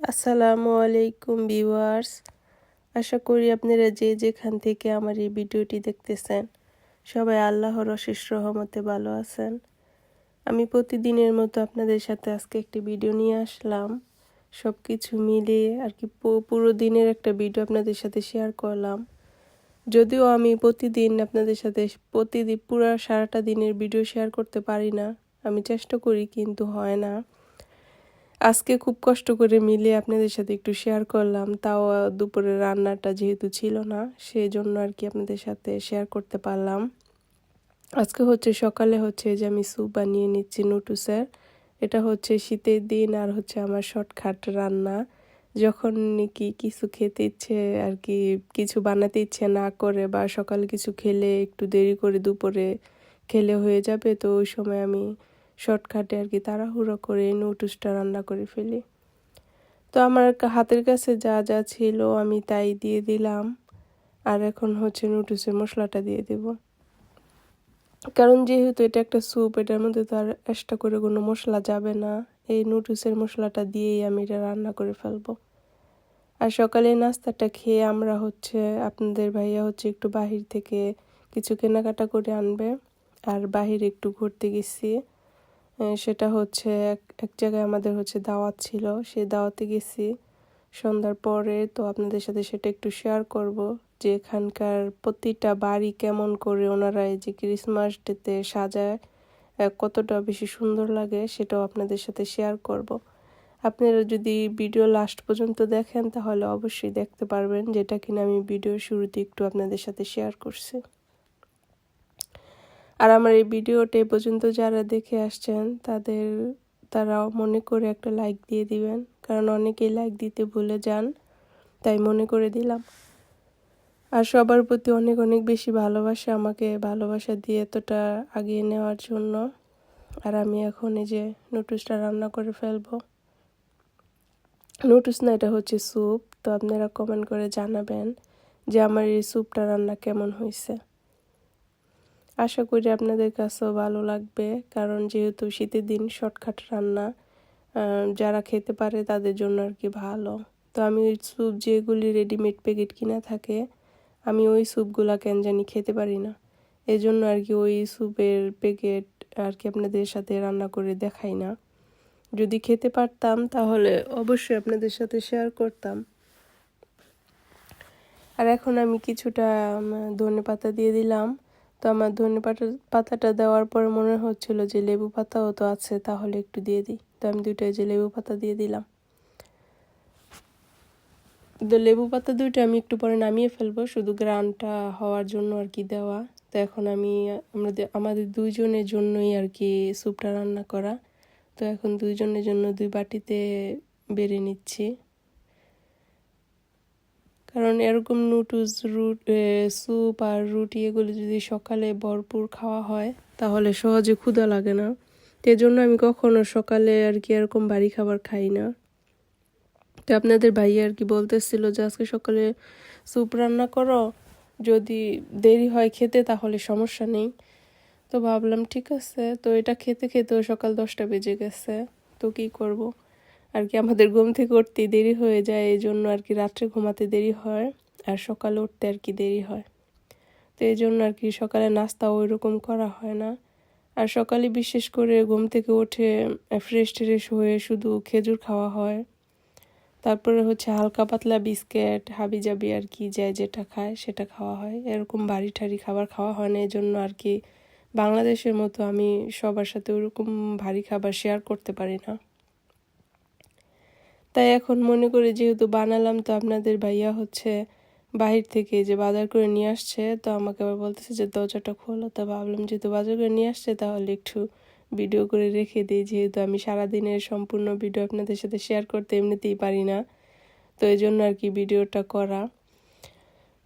আসসালামু আলাইকুম ভিউয়ার্স। আশা করি আপনারা যে যেখান থেকে আমার এই ভিডিওটি দেখতেছেন, সবাই আল্লাহর অশেষ রহমতে ভালো আছেন। আমি প্রতিদিনের মতো আপনাদের সাথে আজকে একটি ভিডিও নিয়ে আসলাম। সব কিছু মিলিয়ে আর কি পুরো দিনের একটা ভিডিও আপনাদের সাথে শেয়ার করলাম। যদিও আমি প্রতিদিন আপনাদের সাথে প্রতিদিন পুরো সারাটা দিনের ভিডিও শেয়ার করতে পারি না, আমি চেষ্টা করি কিন্তু হয় না। আজকে খুব কষ্ট করে মিলে আপনাদের সাথে একটু শেয়ার করলাম। তাও দুপুরে রান্নাটা যেহেতু ছিল না সেই জন্য আর কি আপনাদের সাথে শেয়ার করতে পারলাম। আজকে হচ্ছে সকালে হচ্ছে যে আমি স্যুপ বানিয়ে নিচ্ছি নুটুসের এটা হচ্ছে শীতের দিন আর হচ্ছে আমার শর্টকাট রান্না। যখন নাকি কিছু খেতে ইচ্ছে আর কি, কিছু বানাতে ইচ্ছে না করে বা সকালে কিছু খেলে একটু দেরি করে দুপুরে খেলে হয়ে যাবে, তো ওই সময় আমি শর্টকাটে আর কি তাড়াহুড়ো করে নুডলসটা রান্না করে ফেলি। তো আমার হাতের কাছে যা যা ছিল আমি তাই দিয়ে দিলাম। আর এখন হচ্ছে নুডলসের মশলাটা দিয়ে দেব। কারণ যেহেতু এটা একটা স্যুপ এটার মধ্যে তো আর এক্সট্রা করে কোনো মশলা যাবে না। এই নুডলসের মশলাটা দিয়েই আমি এটা রান্না করে ফেলব। আর সকালে নাস্তাটা খেয়ে আমরা হচ্ছে, আপনাদের ভাইয়া হচ্ছে একটু বাহির থেকে কিছু কেনাকাটা করে আনবে। আর বাহির একটু ঘুরতে গেছি। সেটা হচ্ছে এক এক জায়গায় আমাদের হচ্ছে দাওয়াত ছিল। সেই দাওয়াতে গেছি। সন্ধ্যার পরে তো আপনাদের সাথে সেটা একটু শেয়ার করব যে এখানকার প্রতিটা বাড়ি কেমন করে ওনারা এই যে ক্রিসমাস ডেতে সাজায় কতটা বেশি সুন্দর লাগে সেটাও আপনাদের সাথে শেয়ার করব। আপনারা যদি ভিডিও লাস্ট পর্যন্ত দেখেন তাহলে অবশ্যই দেখতে পারবেন যেটা কিনা আমি ভিডিও শুরুতে একটু আপনাদের সাথে শেয়ার করছি। আর আমার এই ভিডিওটা পর্যন্ত যারা দেখে আসছেন, তাদের, তারাও মনে করে একটা লাইক দিয়ে দিবেন। কারণ অনেকেই লাইক দিতে ভুলে যান, তাই মনে করে দিলাম। আর সবার প্রতি অনেক অনেক বেশি ভালোবাসা আমাকে ভালোবাসা দিয়ে এতটা আগিয়ে নেওয়ার জন্য। আর আমি এখন এই যে নুডলসটা রান্না করে ফেলব। নুডলস না, এটা হচ্ছে স্যুপ তো আপনারা কমেন্ট করে জানাবেন যে আমার এই স্যুপটা রান্না কেমন হয়েছে আশা করি আপনাদের কাছেও ভালো লাগবে। কারণ যেহেতু শীতের দিন শর্টকাট রান্না যারা খেতে পারে তাদের জন্য আর কি ভালো। তো আমি ওই স্যুপ যেগুলি রেডিমেড প্যাকেট কিনা থাকে, আমি ওই স্যুপগুলা কেন জানি খেতে পারি না। এই জন্য আর কি ওই স্যুপের প্যাকেট আর কি আপনাদের সাথে রান্না করে দেখাই না। যদি খেতে পারতাম তাহলে অবশ্যই আপনাদের সাথে শেয়ার করতাম। আর এখন আমি কিছুটা ধনে পাতা দিয়ে দিলাম। তো আমার ধনে পাতা, পাতাটা দেওয়ার পরে মনে হচ্ছিল যে লেবু পাতাও তো আছে, তাহলে একটু দিয়ে দিই। তো আমি দুইটাই যে লেবু পাতা দিয়ে দিলাম। তো লেবু পাতা দুইটা আমি একটু পরে নামিয়ে ফেলব, শুধু গ্রানটা হওয়ার জন্য আর কি দেওয়া। তো এখন আমি আমাদের আমাদের দুইজনের জন্যই আর কি স্যুপটা রান্না করা। তো এখন দুইজনের জন্য দুই বাটিতে বেড়ে নিচ্ছি। কারণ এরকম নুডলস রুট স্যুপ আর রুটি এগুলো যদি সকালে ভরপুর খাওয়া হয়, তাহলে সহজে ক্ষুধা লাগে না। তো জন্য আমি কখনো সকালে আর কি এরকম বাড়ি খাবার খাই না। তো আপনাদের ভাই আর কি বলতেছিল যে, আজকে সকালে স্যুপ রান্না করো, যদি দেরি হয় খেতে তাহলে সমস্যা নেই। তো ভাবলাম, ঠিক আছে। তো এটা খেতে খেতেও সকাল দশটা বেজে গেছে। তো কি করব। আর কি আমাদের ঘুম থেকে উঠতে দেরি হয়ে যায় এই জন্য আর কি রাত্রে ঘুমাতে দেরি হয় আর সকালে উঠতে আর কি দেরি হয়। তো এই জন্য আর কি সকালে নাস্তা ওই রকম করা হয় না। আর সকালে বিশেষ করে ঘুম থেকে উঠে ফ্রেশ ট্রেশ হয়ে শুধু খেজুর খাওয়া হয়। তারপরে হচ্ছে হালকা পাতলা বিস্কিট হাবি জাবি আর কি যায় যেটা খায় সেটা খাওয়া হয়। এরকম বাড়ি ঠাড়ি খাবার খাওয়া হয় না এই জন্য আর কি বাংলাদেশের মতো আমি সবার সাথে ওরকম ভারী খাবার শেয়ার করতে পারি না। তাই এখন মনে করি যেহেতু বানালাম তো আপনাদের ভাইয়া হচ্ছে বাহির থেকে যে বাজার করে নিয়ে আসছে, তো আমাকে আবার বলতেছে যে দরজাটা খোলো, তো ভাবলাম যেহেতু বাজার করে নিয়ে আসছে তাহলে একটু ভিডিও করে রেখে দিই, যেহেতু আমি সারাদিনের সম্পূর্ণ ভিডিও আপনাদের সাথে শেয়ার করতে এমনিতেই পারি না, তো এই জন্য আর কি ভিডিওটা করা।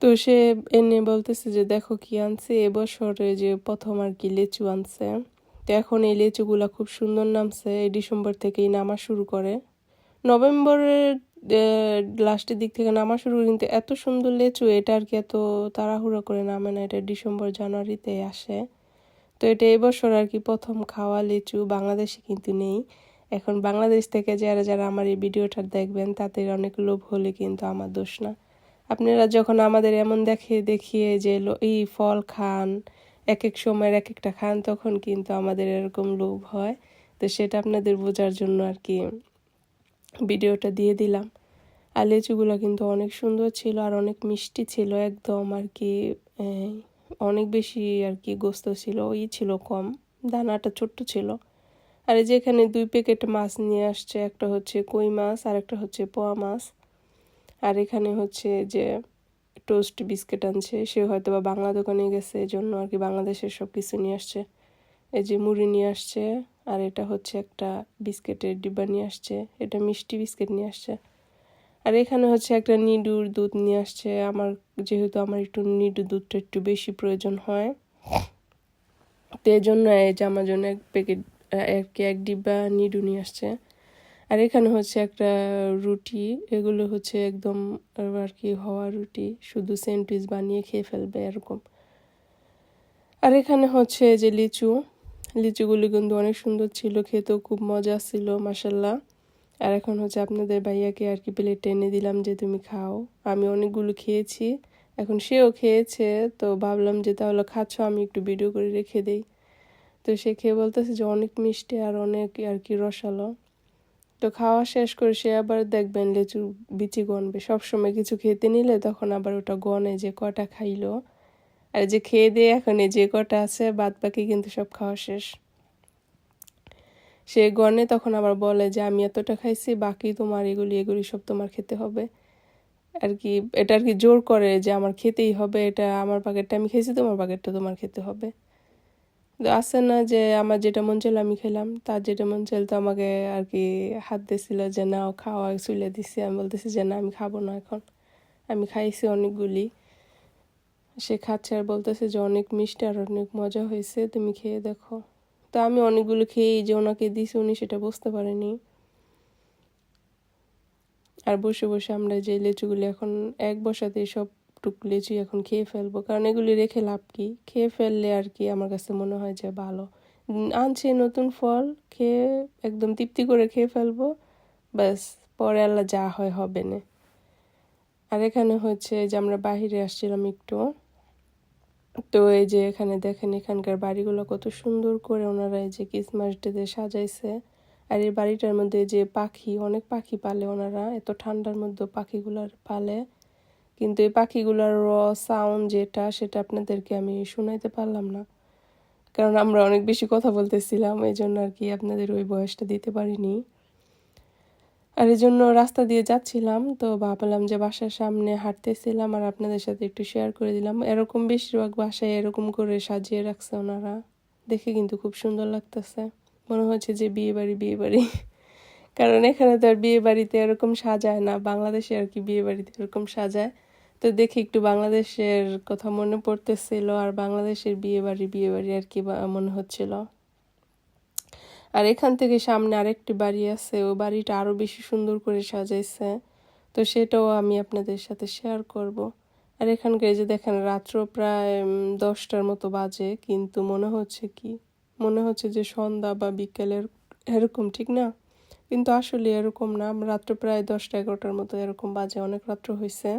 তো সে এনে বলতেছে যে দেখো কি আনছে, এবছরে যে প্রথম আর কি লেচু আনছে। তো এখন এই লেচুগুলা খুব সুন্দর নামছে, এই ডিসেম্বর থেকেই নামা শুরু করে। নভেম্বরের লাস্টের দিক থেকে নামা শুরু কিন্তু এত সুন্দর লেচু, এটা আর কি এত তাড়াহুড়ো করে নামে না, এটা ডিসেম্বর, জানুয়ারিতে আসে। তো এটা এবছর আর কি প্রথম খাওয়া লিচু বাংলাদেশে কিন্তু নেই। এখন বাংলাদেশ থেকে যারা যারা আমার এই ভিডিওটা দেখবেন, তাদের অনেক লোভ হলে কিন্তু আমার দোষ না। আপনারা যখন আমাদের এমন দেখে, দেখিয়ে যে এই ফল খান এক এক সময়ের এক একটা খান, তখন কিন্তু আমাদের এরকম লোভ হয়। তো সেটা আপনাদের বোঝার জন্য আর কি ভিডিওটা দিয়ে দিলাম। আর লিচুগুলো কিন্তু অনেক সুন্দর ছিল আর অনেক মিষ্টি ছিল একদম আর কি অনেক বেশি আর কি গোস্ত ছিল, ওই ছিল কম, দানাটা ছোট্ট ছিল। আর এই যে এখানে দুই প্যাকেট মাছ নিয়ে আসছে, একটা হচ্ছে কই মাছ আর একটা হচ্ছে পোয়া মাছ। আর এখানে হচ্ছে যে টোস্ট বিস্কিট আনছে, সে হয়তো বা বাংলা দোকানে গেছে এই জন্য আর কি বাংলাদেশের সব কিছু নিয়ে আসছে। এই যে মুড়ি নিয়ে আসছে আর এটা হচ্ছে একটা বিস্কিটের ডিব্বা নিয়ে আসছে, এটা মিষ্টি বিস্কিট নিয়ে আসছে। আর এখানে হচ্ছে একটা নিডুর দুধ নিয়ে আসছে, আমার যেহেতু আমার একটু নিডুর দুধটা একটু বেশি প্রয়োজন হয়। তো জন্য এই যে আমার জন্য এক প্যাকেট, এক এক ডিব্বা নিডু নিয়ে আসছে। আর এখানে হচ্ছে একটা রুটি, এগুলো হচ্ছে একদম আর কি হওয়া রুটি, শুধু স্যান্ডউইচ বানিয়ে খেয়ে ফেলবে এরকম। আর এখানে হচ্ছে যে লিচু লিচুগুলো কিন্তু অনেক সুন্দর ছিল, খেতেও খুব মজা ছিল মাসাল্লাহ আর এখন হচ্ছে আপনাদের ভাইয়াকে আর কি প্লেট এনে দিলাম যে তুমি খাও। আমি অনেকগুলো খেয়েছি, এখন সেও খেয়েছে, তো ভাবলাম যে তাহলে খাচ্ছ, আমি একটু ভিডিও করে রেখে দেই। তো সে খেয়ে বলতেছে যে অনেক মিষ্টি আর অনেক আর কি রসালো। তো খাওয়া শেষ করে সে আবার দেখবেন লিচু, বিচি গনবে। সবসময় কিছু খেতে নিলে তখন আবার ওটা গনে যে কটা খাইলো। আর যে খেয়ে দিয়ে এখন এই যে কটা আছে বাদ বাকি কিন্তু সব খাওয়া শেষ। সে গণে তখন আবার বলে যে, আমি এতটা খাইছি, বাকি তোমার এগুলি এগুলি সব তোমার খেতে হবে। আর কি, এটা আর কি জোর করে যে, আমার খেতেই হবে, এটা আমার পাকেটটা আমি খেয়েছি, তোমার পাকেটটা তোমার খেতে হবে। তো আছে না যে, আমার যেটা মন চাইলো আমি খেলাম। তার যেটা মন চাইল তো আমাকে আর কি হাত দিয়েছিল যে না ও খাওয়া চুলে দিছি। আমি বলতেছি যে, না, আমি খাব না এখন। আমি খাইছি অনেকগুলি। সে খাচ্ছে আর বলতেছে যে, অনেক মিষ্টি আর অনেক মজা হয়েছে, তুমি খেয়ে দেখো। তো আমি অনেকগুলো খেয়েই যে ওনাকে দিছি, উনি সেটা বুঝতে পারেনি। আর বসে বসে আমরা যে লিচুগুলি এখন এক বসাতে সব টুক লিচু এখন খেয়ে ফেলব, কারণ এগুলি রেখে লাভ কি? খেয়ে ফেললে আর কি আমার কাছে মনে হয় যে ভালো। আনছে নতুন ফল, খেয়ে একদম তৃপ্তি করে খেয়ে ফেলব, ব্যাস, পরে আল্লাহ যা হয় হবে না। আর এখানে হচ্ছে যে আমরা বাহিরে আসছিলাম একটু। তো এই যে এখানে দেখেন এখানকার বাড়িগুলো কত সুন্দর করে ওনারা এই যে ক্রিসমাস ডেতে সাজাইছে। আর এই বাড়িটার মধ্যে যে পাখি, অনেক পাখি পালে ওনারা। এত ঠান্ডার মধ্যে পাখিগুলার পালে। কিন্তু এই পাখিগুলোর র সাউন্ড যেটা, সেটা আপনাদেরকে আমি শোনাইতে পারলাম না। কারণ আমরা অনেক বেশি কথা বলতেছিলাম এই জন্য আর কি আপনাদের ওই বয়সটা দিতে পারিনি। আর এই জন্য রাস্তা দিয়ে যাচ্ছিলাম, তো ভাবলাম যে বাসার সামনে হাঁটতেছিলাম আর আপনাদের সাথে একটু শেয়ার করে দিলাম। এরকম বেশিরভাগ বাসায় এরকম করে সাজিয়ে রাখছে ওনারা। দেখে কিন্তু খুব সুন্দর লাগতেছে। মনে হচ্ছে যে বিয়ে বাড়ি বিয়ে বাড়ি। কারণ এখানে তো আর বিয়ে বাড়িতে এরকম সাজায় না। বাংলাদেশে আর কি বিয়ে বাড়িতে এরকম সাজায়। তো দেখি একটু বাংলাদেশের কথা মনে পড়তেছিল আর বাংলাদেশের বিয়ে বাড়ি বিয়ে বাড়ি আর কি মনে হচ্ছিল। আর এখান থেকে সামনে আরেকটি বাড়ি আছে, ও বাড়িটা আরও বেশি সুন্দর করে সাজাইছে। তো সেটাও আমি আপনাদের সাথে শেয়ার করব। আর এখানকার যে দেখেন, রাত্র প্রায় দশটার মতো বাজে, কিন্তু মনে হচ্ছে কি? মনে হচ্ছে যে সন্ধ্যা বা বিকেলের এরকম, ঠিক না? কিন্তু আসলে এরকম না, রাত্র প্রায় দশটা এগারোটার মতো এরকম বাজে, অনেক রাত্র হয়েছে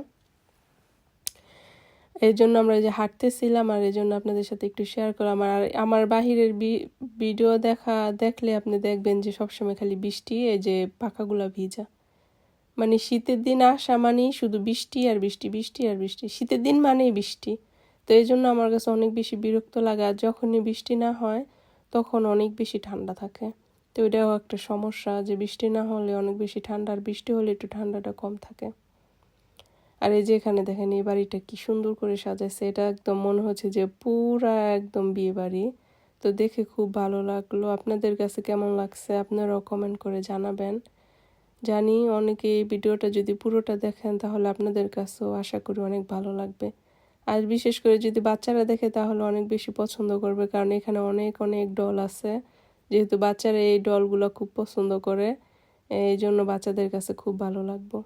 এই জন্য আমরা যে হাঁটতেছিলাম আর এই জন্য আপনাদের সাথে একটু শেয়ার করলাম। আর আমার বাহিরের ভিডিও দেখা, দেখলে আপনি দেখবেন যে সবসময় খালি বৃষ্টি, এই যে পাখাগুলা ভিজা। মানে শীতের দিন আসা মানেই শুধু বৃষ্টি আর বৃষ্টি বৃষ্টি আর বৃষ্টি। শীতের দিন মানেই বৃষ্টি। তো এই জন্য আমার কাছে অনেক বেশি বিরক্ত লাগে। আর যখনই বৃষ্টি না হয়, তখন অনেক বেশি ঠান্ডা থাকে। তো এটাও একটা সমস্যা যে বৃষ্টি না হলে অনেক বেশি ঠান্ডা, আর বৃষ্টি হলে একটু ঠান্ডাটা কম থাকে। আর এই যে এখানে দেখেন, এই বাড়িটা কি সুন্দর করে সাজাইছে। এটা একদম মনে হচ্ছে যে পুরা একদম বিয়ে বাড়ি। তো দেখে খুব ভালো লাগল। আপনাদের কাছে কেমন লাগছে আপনারাও কমেন্ট করে জানাবেন। জানি অনেকে এই ভিডিওটা যদি পুরোটা দেখেন, তাহলে আপনাদের কাছেও আশা করি অনেক ভালো লাগবে। আর বিশেষ করে যদি বাচ্চারা দেখে, তাহলে অনেক বেশি পছন্দ করবে। কারণ এখানে অনেক অনেক ডল আছে। যেহেতু বাচ্চারা এই ডলগুলো খুব পছন্দ করে, এই জন্য বাচ্চাদের কাছে খুব ভালো লাগবে।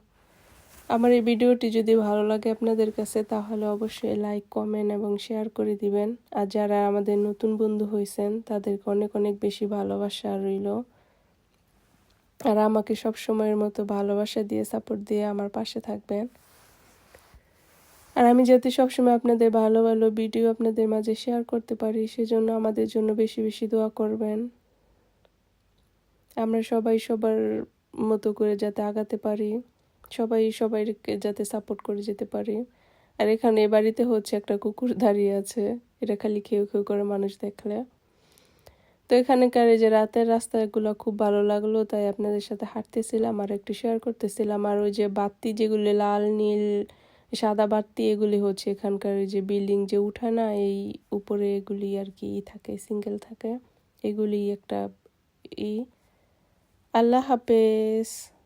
আমার এই ভিডিওটি যদি ভালো লাগে আপনাদের কাছে, তাহলে অবশ্যই লাইক কমেন্ট এবং শেয়ার করে দিবেন। আর যারা আমাদের নতুন বন্ধু হয়েছেন, তাদেরকে অনেক অনেক বেশি ভালোবাসা রইল। আর আমাকে সব সময়ের মতো ভালোবাসা দিয়ে সাপোর্ট দিয়ে আমার পাশে থাকবেন। আর আমি যাতে সবসময় আপনাদের ভালো ভালো ভিডিও আপনাদের মাঝে শেয়ার করতে পারি, সেজন্য আমাদের জন্য বেশি বেশি দোয়া করবেন। আমরা সবাই সবার মতো করে যাতে আগাতে পারি। সবাই, সবাইকে যাতে সাপোর্ট করে যেতে পারি। আর এখানে বাড়িতে হচ্ছে একটা কুকুর দাঁড়িয়ে আছে। এটা খালি খেউ খেউ করে মানুষ দেখলে। তো এখানকার এই যে রাতের রাস্তাগুলো খুব ভালো লাগল, তাই আপনাদের সাথে হাঁটতেছিলাম, আর একটু শেয়ার করতেছিলাম। আর ওই যে বাতি যেগুলি লাল, নীল, সাদা বাতি, এগুলি হচ্ছে এখানকার ওই যে বিল্ডিং যে উঠায় না এই উপরে এগুলি আর কি থাকে সিঙ্গেল থাকে। এগুলি একটা ই। আল্লাহ হাফেজ।